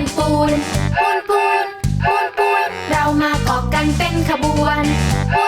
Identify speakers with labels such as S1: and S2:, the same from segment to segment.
S1: นปูนปูนปูนปูนปูนเรามาเกาะกันเป็นขบวนปู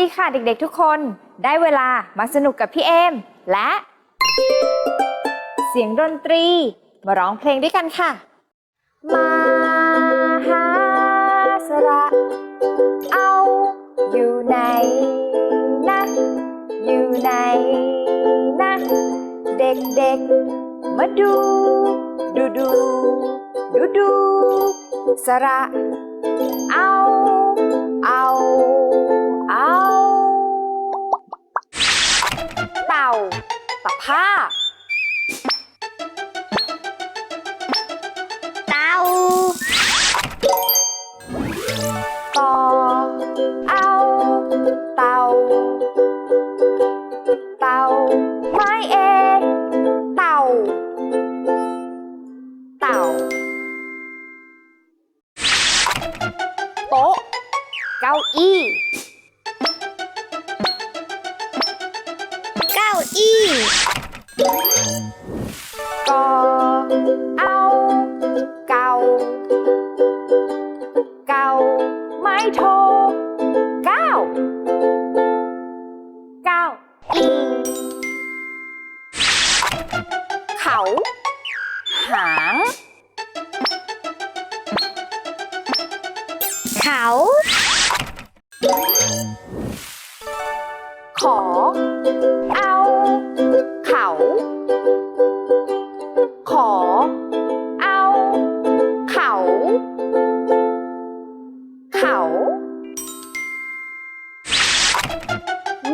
S1: ดี
S2: ค่ะเด็ก
S3: ๆทุกคน ได้เวลามาสนุกกับพี่เอม และ เสียงดนตรี มาร้องเพลงด้วยกันค่ะ มาหาสระ เอาอยู่ไหนนะอยู่ไหนนะเด็กๆ มาดู ดูดูดูดูสระ เอา เอาเอา ต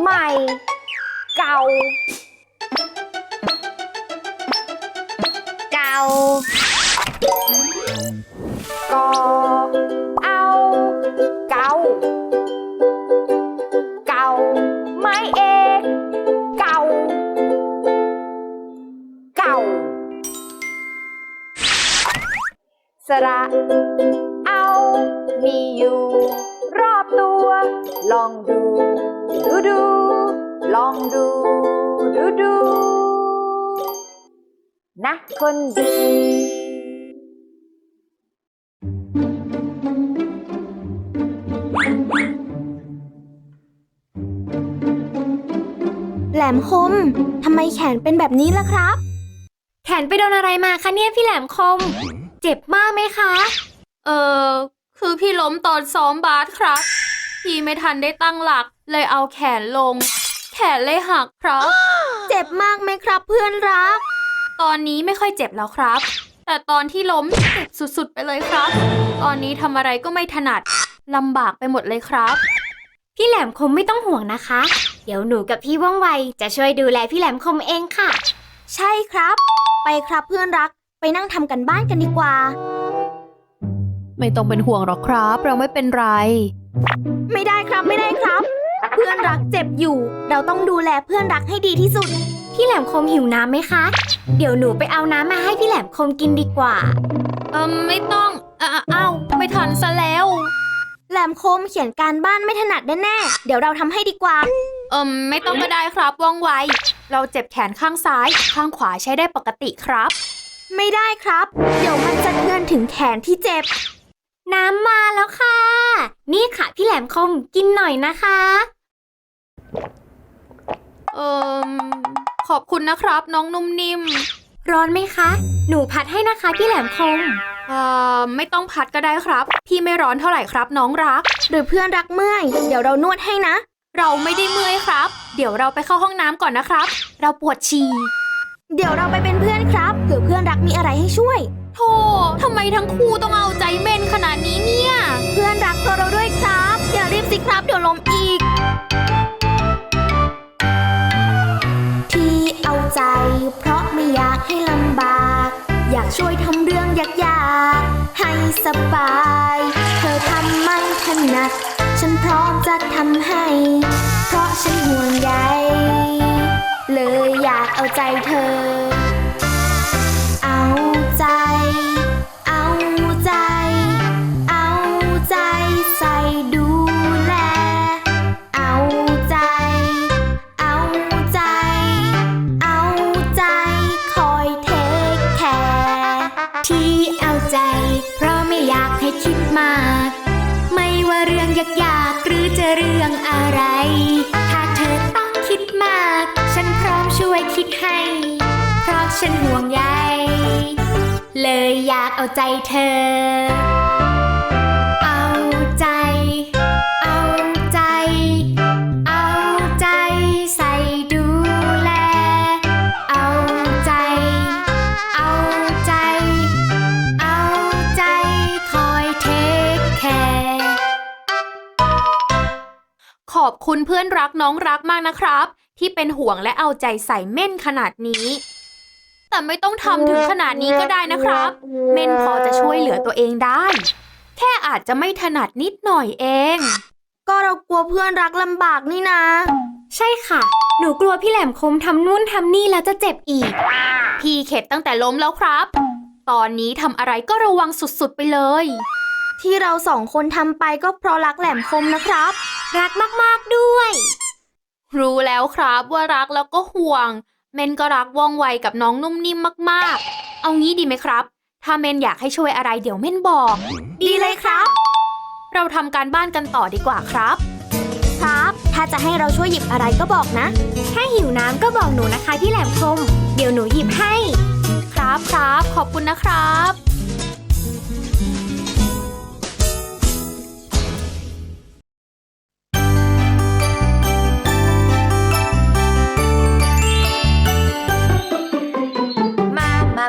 S3: ใหม่ เก่า
S2: เก่า
S3: กอเอา เก่า เก่า ไม้เอกเก่า เก่า สระ เอา มีอยู่รอบตัว ลองดู ดูดู ลองดู ดูดู นะคนดี
S2: มคม ทำไมแขนเป็นแบบนี้ล่ะครับ
S4: แขนไปโดนอะไรมาคะเนี่ยพี่แหลมคม เจ็บมากไหมคะ
S5: เออคือพี่ล้มตอนซ้อมบาสครับ พี่ไม่ทันได้ตั้งหลัก เลยเอาแขนลง แขนเลยหักครับ
S2: เจ็บมากไหมครับเพื่อนรัก
S5: ตอนนี้ไม่ค่อยเจ็บแล้วครับ แต่ตอนที่ล้มเจ็บสุดๆไปเลยครับ ตอนนี้ทำอะไรก็ไม่ถนัดลำบากไปหมดเลยครับ
S4: พี่แหลมคมไม่ต้องห่วงนะคะ เดี๋ยวหนูกับพี่ว่องไวจะช่วยดูแลพี่แหลมคมเองค่ะ
S2: ใช่ครับ ไปครับเพื่อนรัก ไปนั่งทำกันบ้านกันดีกว่า
S5: ไม่ต้องเป็นห่วงหรอกครับ เราไม่เป็นไร
S2: ไม่ได้ครับไม่ได้ครับ เพื่อนรักเจ็บอยู่ เราต้องดูแลเพื่อนรักให้ดีที่สุด
S4: พี่แหลมคมหิวน้ำไหมคะ เดี๋ยวหนูไปเอาน้ำมาให้พี่แหลมคมกินดีกว่า
S5: เออไม่ต้องอะอ้าวไม่ทันซะแล้ว
S2: แหลมคมเขียนการบ้านไม่ถนัดแน่ๆเดี๋ยวเราทำให้ดีกว่า
S5: เอิมไม่ต้องก็ได้ครับว่องไว เราเจ็บแขนข้างซ้าย ข้างขวาใช้ได้ปกติครับ
S2: ไม่ได้ครับ เดี๋ยวมันจะเทือนถึงแขนที่เจ็บ
S4: น้ำมาแล้วค่ะ นี่ค่ะพี่แหลมคมกินหน่อยนะคะ
S5: เอิมขอบคุณนะครับ น้องนุ่มนิ่ม
S4: ร้อนไหมคะ หนูพัดให้นะคะพี่แหลมคม
S5: เอ่อไม่ต้องพัดก็ได้ครับ พี่ไม่ร้อนเท่าไหร่ครับน้องรัก
S2: หรือเพื่อนรักเมื่อย เดี๋ยวเรานวดให้นะ
S5: เราไม่ได้เมื่อยครับ เดี๋ยวเราไปเข้าห้องน้ำก่อนนะครับ เราปวดฉี่
S2: เดี๋ยวเราไปเป็นเพื่อนครับเผื่อเพื่อนรักมีอะไรให้ช่วย
S5: โธ่ทำไมทั้งคู่ต้องเอาใจเมนขนาดนี้เนี่ย
S2: เพื่อนรักตัวเราด้วยครับ อย่ารีบสิครับเดี๋ยวล้มอีก ที่เอาใจ เพราะไม่อยากให้ลำบาก อยากช่วยทำเรื่องยากๆ ให้สบาย เธอทำไม่ถนัด ฉันพร้อมจะทำให้ เพราะฉันห่วงใยเลยอยากเอาใจเธอ
S4: ว่าเรื่อยากหรือจะเรื่องอะไร ถ้าเธอต้องคิดมาก ฉันพร้อมช่วยคิดให้ เพราะฉันห่วงใยเลยอยากเอาใจเธอ
S5: ขอบคุณเพื่อนรักน้องรักมากนะครับ ที่เป็นห่วงและเอาใจใส่เม่นขนาดนี้ แต่ไม่ต้องทำถึงขนาดนี้ก็ได้นะครับ เม่นพอจะช่วยเหลือตัวเองได้ แค่อาจจะไม่ถนัดนิดหน่อยเอง
S2: ก็เรากลัวเพื่อนรักลำบากนี่นะ
S4: ใช่ค่ะ หนูกลัวพี่แหลมคมทำนู่นทำนี่แล้วจะเจ็บอีก
S5: พี่เข็ดตั้งแต่ล้มแล้วครับ ตอนนี้ทำอะไรก็ระวังสุดๆไปเลย
S2: ที่เราสองคนทำไปก็เพราะรักแหลมคมนะครับ
S4: รักมากๆด้วย
S5: รู้แล้วครับว่ารักแล้วก็ห่วง เมนก็รักว่องไวกับน้องนุ่มนิ่มมากๆ เอางี้ดีไหมครับ ถ้าเมนอยากให้ช่วยอะไรเดี๋ยวเมนบอก
S2: ดีเลยครับ
S5: เราทำการบ้านกันต่อดีกว่าครับ
S2: ครับ ถ้าจะให้เราช่วยหยิบอะไรก็บอกนะ
S4: ถ้าหิวน้ำก็บอกหนูนะคะพี่แหลมคม เดี๋ยวหนูหยิบให้
S5: ครับครับขอบคุณนะครับ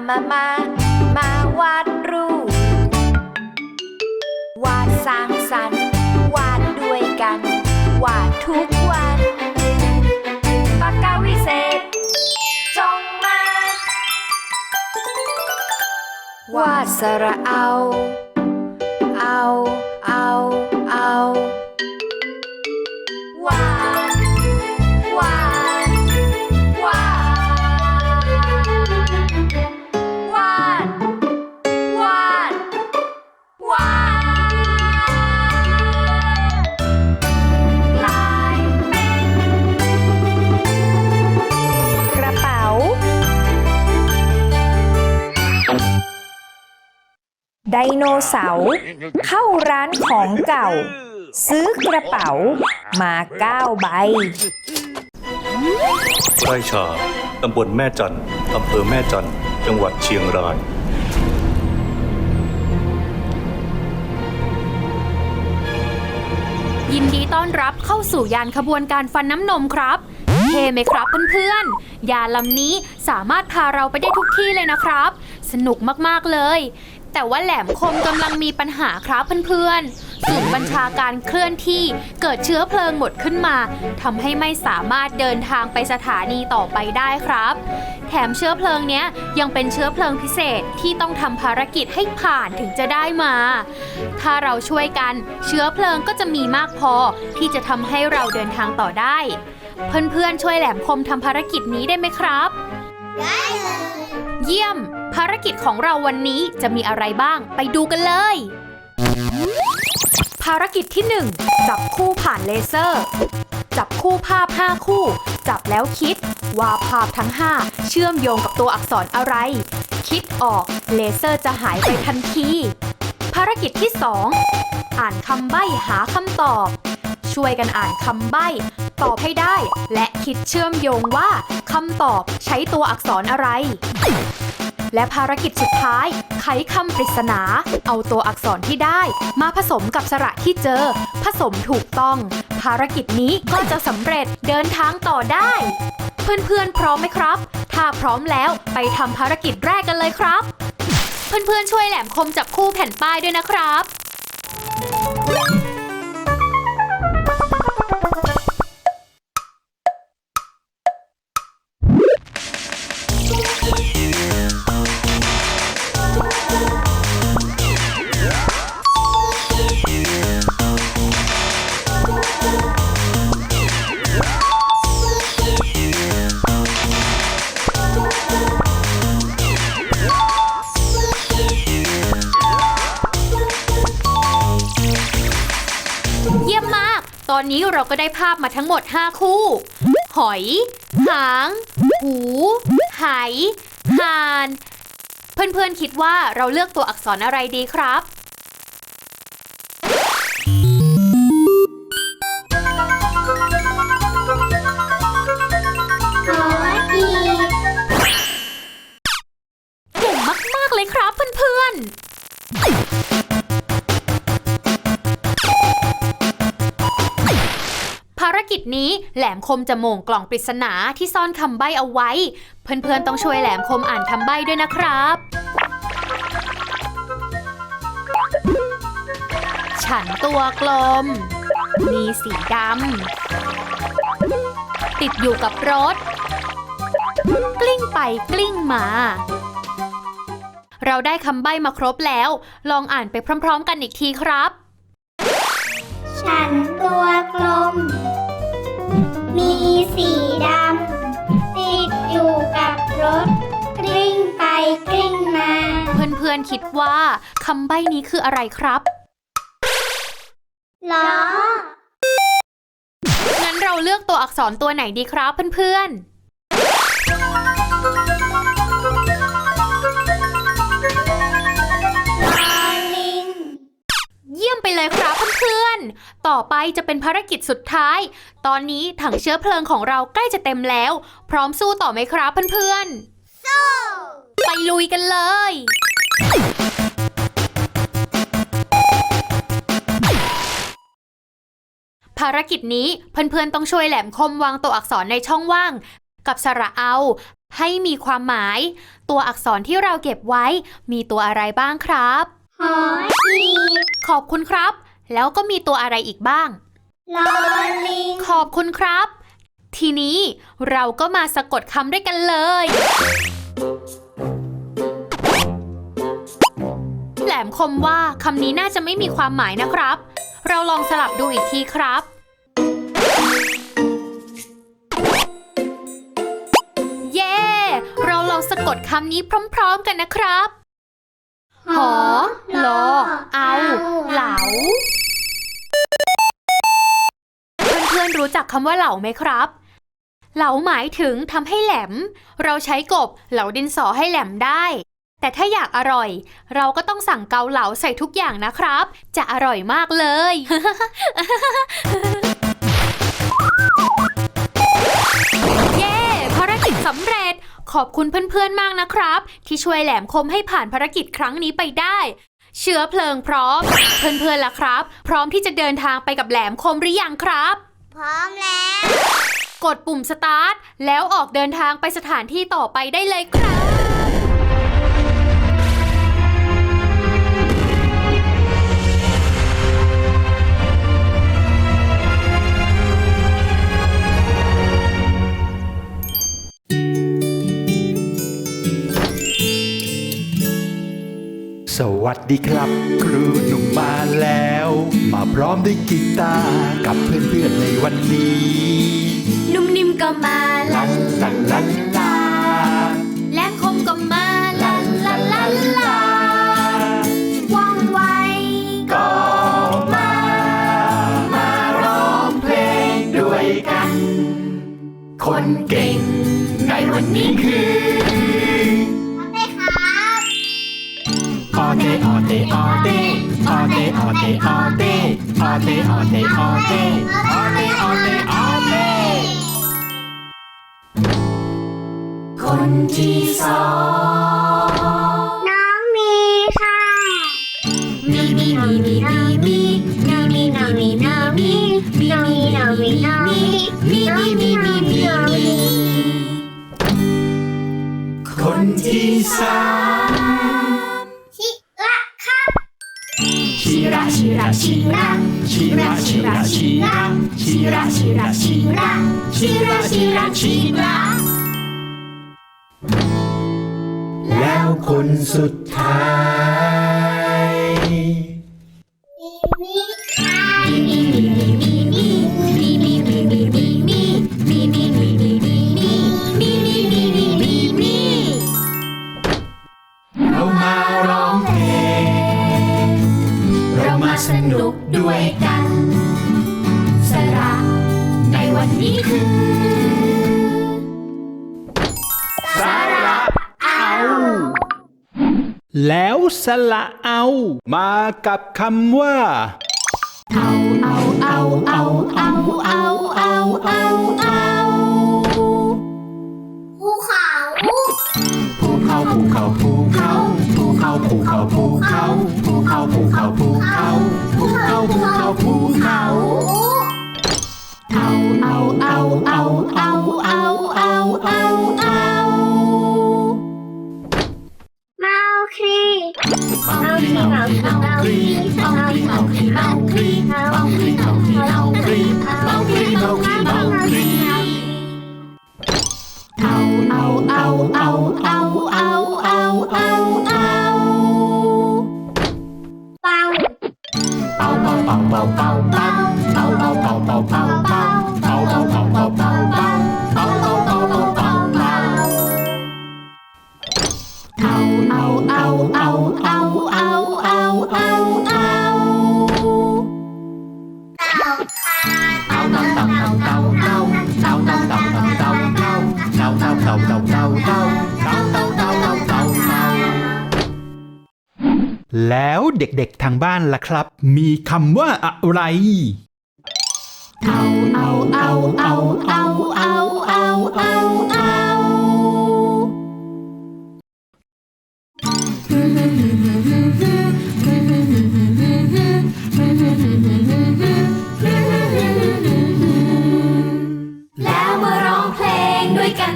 S3: มามามามาวาดรูป วาดสร้างสรรค์วาดด้วยกัน วาดทุกวันปากกาวิเศษจงมา วาดสระเอา โนเสาร์เข้าร้านของเก่า ซื้อกระเป๋ามาเก้าใบ
S6: ไร่ชา ตำบลแม่จันทร์อำเภอแม่จันทร์จังหวัดเชียงราย
S5: ยินดีต้อนรับเข้าสู่ยานขบวนการฟันน้ำนมครับเท่ไหมครับเพื่อนๆ ยานลำนี้สามารถพาเราไปได้ทุกที่เลยนะครับ สนุกมากๆเลย แต่ว่าแหลมคมกำลังมีปัญหาครับเพื่อนๆศูนย์บัญชาการเคลื่อนที่เกิดเชื้อเพลิงหมดขึ้นมาทำให้ไม่สามารถเดินทางไปสถานีต่อไปได้ครับ แถมเชื้อเพลิงเนี้ยยังเป็นเชื้อเพลิงพิเศษที่ต้องทำภารกิจให้ผ่านถึงจะได้มา ถ้าเราช่วยกันเชื้อเพลิงก็จะมีมากพอที่จะทำให้เราเดินทางต่อได้ เพื่อนๆช่วยแหลมคมทำภารกิจนี้ได้ไหมครับ
S2: ได้เลย
S5: เยี่ยม ภารกิจของเราวันนี้จะมีอะไรบ้างไปดูกันเลย ภารกิจที่ 1 จับคู่ผ่านเลเซอร์ จับคู่ภาพ 5 คู่ จับแล้วคิด ว่าภาพทั้ง 5 เชื่อมโยงกับตัวอักษรอะไร คิดออกเลเซอร์จะหายไปทันที ภารกิจที่ 2 อ่านคำใบ้หาคำตอบ ช่วยกันอ่านคำใบ้ตอบให้ได้ และคิดเชื่อมโยงว่าคำตอบใช้ตัวอักษรอะไร และภารกิจสุดท้าย ไขคำปริศนา เอาตัวอักษรที่ได้ มาผสมกับสระที่เจอ ผสมถูกต้อง ภารกิจนี้ก็จะสำเร็จเดินทางต่อได้ เพื่อนๆพร้อมไหมครับ ถ้าพร้อมแล้วไปทำภารกิจแรกกันเลยครับ เพื่อนๆช่วยแหลมคมจับคู่แผ่นป้ายด้วยนะครับ นี้เราก็ได้ภาพมาทั้งหมด 5 คู่ หอย หาง หู ไหหาน เพื่อนๆคิดว่าเราเลือกตัวอักษรอะไรดีครับ นี้แหลมคมจะโมงกล่องปริศนาที่ซ่อนคำใบ้เอาไว้ เพื่อนๆต้องช่วยแหลมคมอ่านคำใบ้ด้วยนะครับ ฉันตัวกลม มีสีดำ ติดอยู่กับรถ กลิ้งไปกลิ้งมาเราได้คำใบ้มาครบแล้ว ลองอ่านไปพร้อม ๆ กันอีกทีครับ
S2: ฉันตัวกลม มีสีดำติดอยู่กับรถ กลิ้งไปกลิ้งมา
S5: เพื่อนๆคิดว่าคำใบ้นี้คืออะไรครับ
S2: ล้อ
S5: งั้นเราเลือกตัวอักษรตัวไหนดีครับเพื่อนๆ ไปเลยครับเพื่อนๆ ต่อไปจะเป็นภารกิจสุดท้าย ตอนนี้ถังเชื้อเพลิงของเราใกล้จะเต็มแล้ว พร้อมสู้ต่อไหมครับเพื่อนๆ สู้ ไปลุยกันเลย ภารกิจนี้เพื่อนๆ ต้องช่วยแหลมคมวางตัวอักษรในช่องว่าง กับสระเอาให้มีความหมาย ตัวอักษรที่เราเก็บไว้ มีตัวอะไรบ้างครับ
S2: หอ อีก
S5: ขอบคุณครับ แล้วก็มีตัวอะไรอีกบ้าง
S2: ลอลิง
S5: ขอบคุณครับ ทีนี้เราก็มาสะกดคำด้วยกันเลย แหลมคมว่าคำนี้น่าจะไม่มีความหมายนะครับ เราลองสลับดูอีกทีครับ เย้ เราลองสะกดคำนี้พร้อม ๆ กันนะครับ หอลอเอาเหลา เพื่อนๆรู้จักคำว่าเหลาไหมครับ เหลาหมายถึงทำให้แหลม เราใช้กบเหลาดินสอให้แหลมได้ แต่ถ้าอยากอร่อย เราก็ต้องสั่งเกาเหลาใส่ทุกอย่างนะครับ จะอร่อยมากเลย เย้ภารกิจสำเร็จ ขอบคุณเพื่อนๆมากนะครับ ที่ช่วยแหลมคมให้ผ่านภารกิจครั้งนี้ไปได้ เชื้อเพลิงพร้อม เพื่อนๆล่ะครับ พร้อมที่จะเดินทางไปกับแหลมคมหรือยังครับ
S2: พร้อมแล้ว
S5: กดปุ่มสตาร์ทแล้วออกเดินทางไปสถานที่ต่อไปได้เลยครับ
S7: ดีครับครูหนุ่มมาแล้ว มาพร้อมด้วยกีตาร์กับเพื่อนๆในวันนี้
S5: นุ่มนิ่มก็มาลั
S7: นลันลันลา
S5: แหลมคมก็มาลันลันลันลา
S2: ว่องไว
S7: ก็มา มาร้องเพลงด้วยกัน คนเก่งในวันนี้คือ all day, all day, all day, all day, all day, all day, all day, all day, all day. คนที่สอง
S2: ชีระ
S7: ชีระชีระชีระชีระชีระแล้วคนสุดท้าย นี่
S5: คือ
S7: สาระเอา แล้วสละเอา มากับคำว่า
S5: เอาเอาเอาเอาเอาเอาเอาเอาเอา
S2: ภูเขา
S7: ภูเขาภูเขาภูเขาภูเขาภูเขาภูเขาภูเขาภูเขาภูเขาภูเขาภูเขา เอา
S5: เอาเอาเอาเอาเอาเมา
S2: ครี
S7: เมาครีเมาครีเมาครีเมาครีเมาครีเมาครีเมาครีเมาครีเมาครีเมาครีเมาครีเมาครี
S5: เอาเอาเอาเอา
S8: แล้วเด็กๆทางบ้านล่ะครับ มีคำว่าอะไร
S7: เอาเอาเอาเอาเอาเอาเอาเอาเอา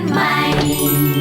S7: My.